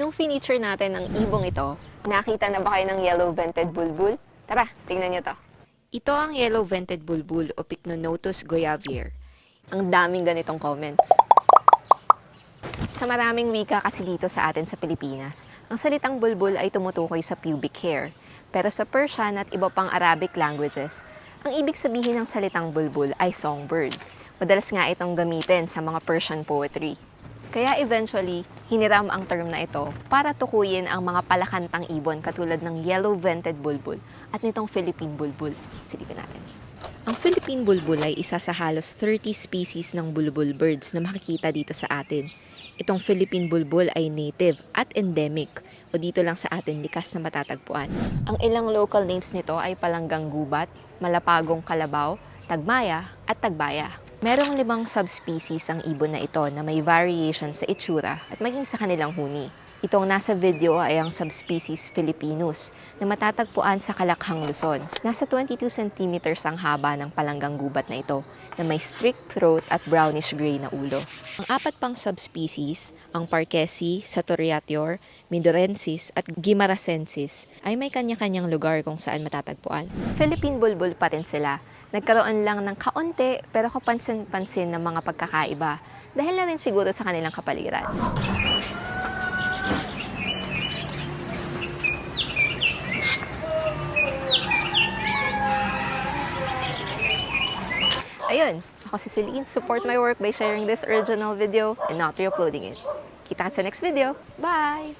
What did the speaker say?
Nung finiture natin ang ibong ito, nakita na ba kayo ng yellow-vented bulbul? Tara, tingnan nyo to. Ito ang yellow-vented bulbul o Pycnonotus goyavier. Ang daming ganitong comments. Sa maraming wika kasi dito sa atin sa Pilipinas, ang salitang bulbul ay tumutukoy sa pubic hair. Pero sa Persian at iba pang Arabic languages, ang ibig sabihin ng salitang bulbul ay songbird. Madalas nga itong gamitin sa mga Persian poetry. Kaya eventually, hiniram ang term na ito para tukuyin ang mga palakantang ibon katulad ng yellow-vented bulbul at nitong Philippine bulbul. Silipin natin. Ang Philippine bulbul ay isa sa halos 30 species ng bulbul birds na makikita dito sa atin. Itong Philippine bulbul ay native at endemic o dito lang sa atin likas na matatagpuan. Ang ilang local names nito ay palanggang gubat, malapagong kalabaw, tagmaya at tagbaya. Merong limang subspecies ang ibon na ito na may variation sa itsura at maging sa kanilang huni. Itong nasa video ay ang subspecies Philippinus na matatagpuan sa Kalakhang, Luzon. Nasa 22 centimeters ang haba ng palanggang gubat na ito na may strict throat at brownish-gray na ulo. Ang apat pang subspecies, ang Parkesi, Satoriatior, Midorensis at Gimaracensis ay may kanya-kanyang lugar kung saan matatagpuan. Philippine bulbul pa rin sila. Nagkaroon lang ng kaunti pero kapansin-pansin ng mga pagkakaiba dahil na rin siguro sa kanilang kapaligiran. Ayun, ako si Celine. Support my work by sharing this original video and not re-uploading it. Kita sa next video. Bye!